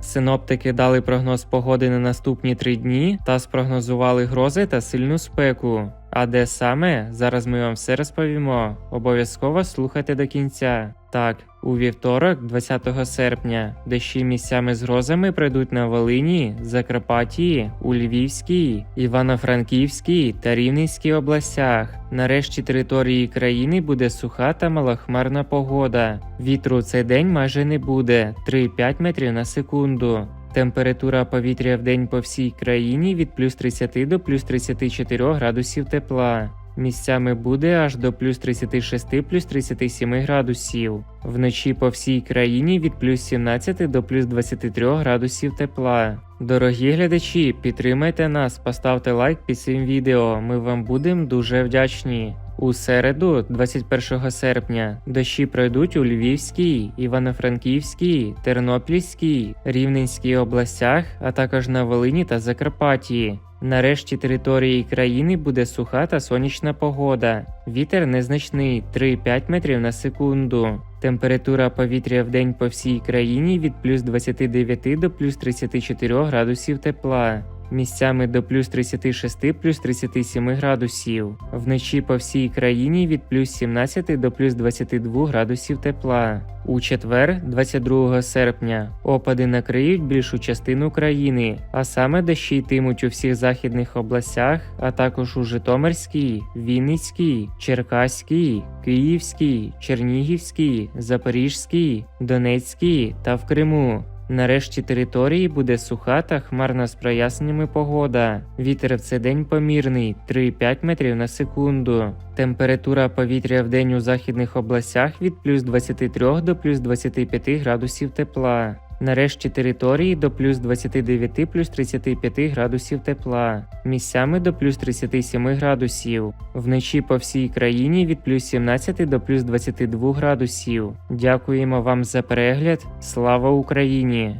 Синоптики дали прогноз погоди на наступні три дні та спрогнозували грози та сильну спеку. А де саме? Зараз ми вам все розповімо. Обов'язково слухайте до кінця. Так, у вівторок, 20 серпня, дощі місцями з грозами прийдуть на Волині, Закарпатії, у Львівській, Івано-Франківській та Рівненській областях. Нарешті території країни буде суха та малохмарна погода. Вітру цей день майже не буде 3-5 метрів на секунду. Температура повітря в день по всій країні від плюс 30 до плюс 34 градусів тепла. Місцями буде аж до плюс 36 плюс 37 градусів. Вночі по всій країні від плюс 17 до плюс 23 градусів тепла. Дорогі глядачі, підтримайте нас, поставте лайк під цим відео. Ми вам будемо дуже вдячні. У середу, 21 серпня, дощі пройдуть у Львівській, Івано-Франківській, Тернопільській, Рівненській областях, а також на Волині та Закарпатті. Нарешті території країни буде суха та сонячна погода. Вітер незначний 3-5 метрів на секунду. Температура повітря в день по всій країні від плюс 29 до плюс 34 градусів тепла. Місцями до плюс 36 плюс 37 градусів. Вночі по всій країні від плюс 17 до плюс 22 градусів тепла. У четвер, 22 серпня, опади накриють більшу частину країни, а саме дощі йтимуть у всіх західних областях, а також у Житомирській, Вінницькій, Черкаській, Київській, Чернігівській, Запорізькій, Донецькій та в Криму. Нарешті території буде суха та хмарна з проясненнями погода. Вітер в цей день помірний 3-5 метрів на секунду. Температура повітря в день у західних областях від плюс 23 до плюс 25 градусів тепла. Нарешті території до плюс 29 плюс 35 градусів тепла, місцями до плюс 37 градусів. Вночі по всій країні від плюс 17 до плюс 22 градусів. Дякуємо вам за перегляд. Слава Україні!